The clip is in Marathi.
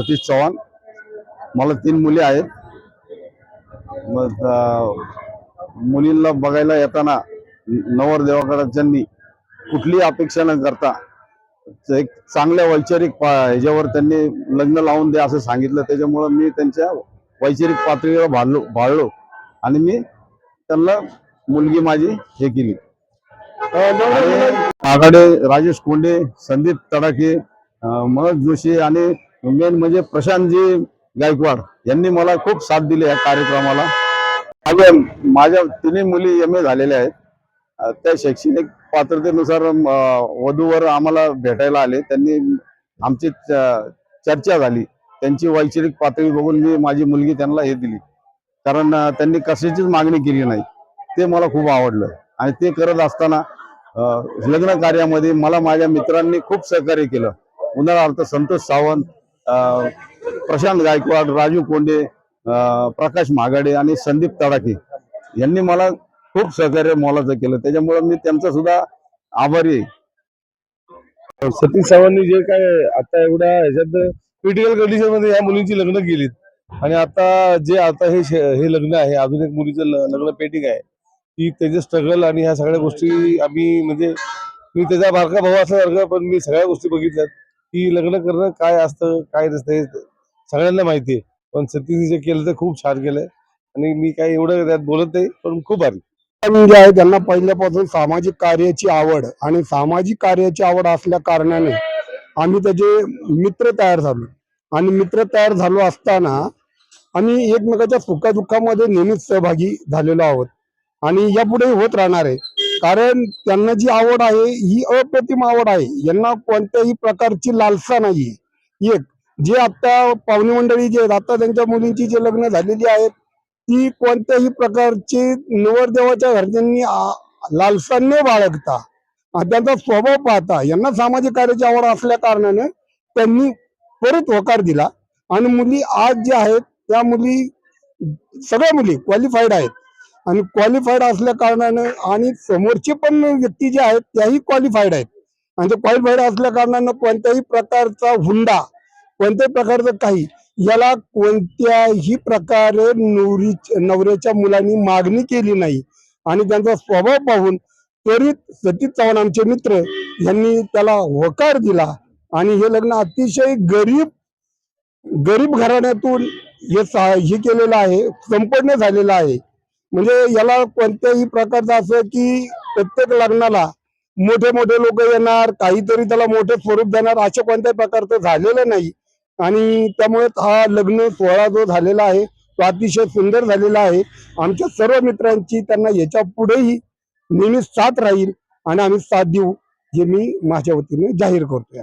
सतीश चव्हाण. मला तीन मुली आहेत. मग मुलींना बघायला येताना नवरदेवाकडच्यांनी कुठलीही अपेक्षा न करता एक चांगल्या वैचारिक पा- ह्याच्यावर त्यांनी लग्न लावून द्या असं सांगितलं. त्याच्यामुळं मी त्यांच्या वैचारिक पातळीवर भाळलो भाळलो आणि मी त्यांना मुलगी माझी हे केली. आघाडे राजेश कोंडे संदीप तडाखे मनोज जोशी आणि मेन म्हणजे प्रशांतजी गायकवाड यांनी मला खूप साथ दिली या कार्यक्रमाला. माझ्या माझ्या तिन्ही मुली एम ए झालेल्या आहेत. त्या शैक्षणिक पात्रतेनुसार वधूवर आम्हाला भेटायला आले. त्यांनी आमची च- चर्चा झाली. त्यांची वैचारिक पातळी बघून मी माझी मुलगी त्यांना हे दिली. कारण त्यांनी कशाचीच मागणी केली नाही. ते मला खूप आवडलं. आणि ते करत असताना लग्न कार्यामध्ये मला माझ्या मित्रांनी खूप सहकार्य केलं. उदाहरणार्थ संतोष सावंत प्रशांत गायकवाड राजू कोंडे प्रकाश महागाडे आणि संदीप तडाखे यांनी मला खूप सहकार्य मोलाचं केलं. त्याच्यामुळे मी त्यांचा सुद्धा आभारी आहे. सतीश चव्हाणनी जे काय आता एवढ्या ह्याच्यात क्रिटिकल कंडिशनमध्ये या मुलींची लग्न केलीत. आणि आता जे आता हे हे लग्न आहे अजून एक मुलीचं लग्न पेटिंग आहे की त्याचे स्ट्रगल आणि ह्या सगळ्या गोष्टी आम्ही म्हणजे मी त्याचा बारका भाऊ असल्यासारखं पण मी सगळ्या गोष्टी बघितल्यात. की लग्न करणं काय असतं काय नसतं हे सगळ्यांना माहिती आहे. पण सतीश जे केलं ते खूप छान केलंय. आणि मी काही एवढं त्यात बोलत नाही पण खूप भारी. जे आहे त्यांना पहिल्यापासून सामाजिक कार्याची आवड आणि सामाजिक कार्याची आवड असल्या कारणाने आम्ही त्याचे मित्र तयार झालो. आणि मित्र तयार झालो असताना आम्ही एकमेकाच्या सुखादुःखामध्ये नेहमीच सहभागी झालेलो आहोत. आणि यापुढे होत राहणार आहे. कारण त्यांना जी आवड आहे ही अप्रतिम आवड आहे. यांना कोणत्याही प्रकारची लालसा नाही एक जे आता पाहुणे मंडळी जे आहेत आता त्यांच्या मुलींची जे लग्न झालेली आहेत ती कोणत्याही प्रकारची नवरदेवाच्या घरच्यांनी लालसा न बाळगता त्यांचा स्वभाव पाहता यांना सामाजिक कार्याची आवड असल्या कारणाने त्यांनी परत होकार दिला. आणि मुली आज ज्या आहेत त्या मुली सगळ्या मुली क्वालिफाईड आहेत. आणि क्वालिफाईड असल्या कारणाने आणि समोरचे पण व्यक्ती जे आहेत त्याही क्वालिफाईड आहेत. आणि ते क्वालिफाईड असल्या कारणानं कोणत्याही प्रकारचा हुंडा कोणत्याही प्रकारचं काही याला कोणत्याही प्रकारे नवरी नवऱ्याच्या मुलांनी मागणी केली नाही. आणि त्यांचा स्वभाव पाहून त्वरित सतीश चव्हाण आमचे मित्र यांनी त्याला होकार दिला. आणि हे लग्न अतिशय गरीब गरीब घराण्यातून हे सा- हे केलेलं आहे संपन्न झालेलं आहे. म्हणजे याला कोणत्याही प्रकारचं असं की प्रत्येक लग्नाला मोठे मोठे लोक येणार काहीतरी त्याला मोठे स्वरूप देणार अशा कोणत्याही प्रकारचं झालेलं नाही. आणि त्यामुळे हा लग्न सोहळा जो झालेला आहे तो अतिशय सुंदर झालेला आहे. आमच्या सर्व मित्रांची त्यांना याच्या पुढेही नेहमी साथ राहील आणि आम्ही साथ देऊ हे मी माझ्या वतीने जाहीर करतोय.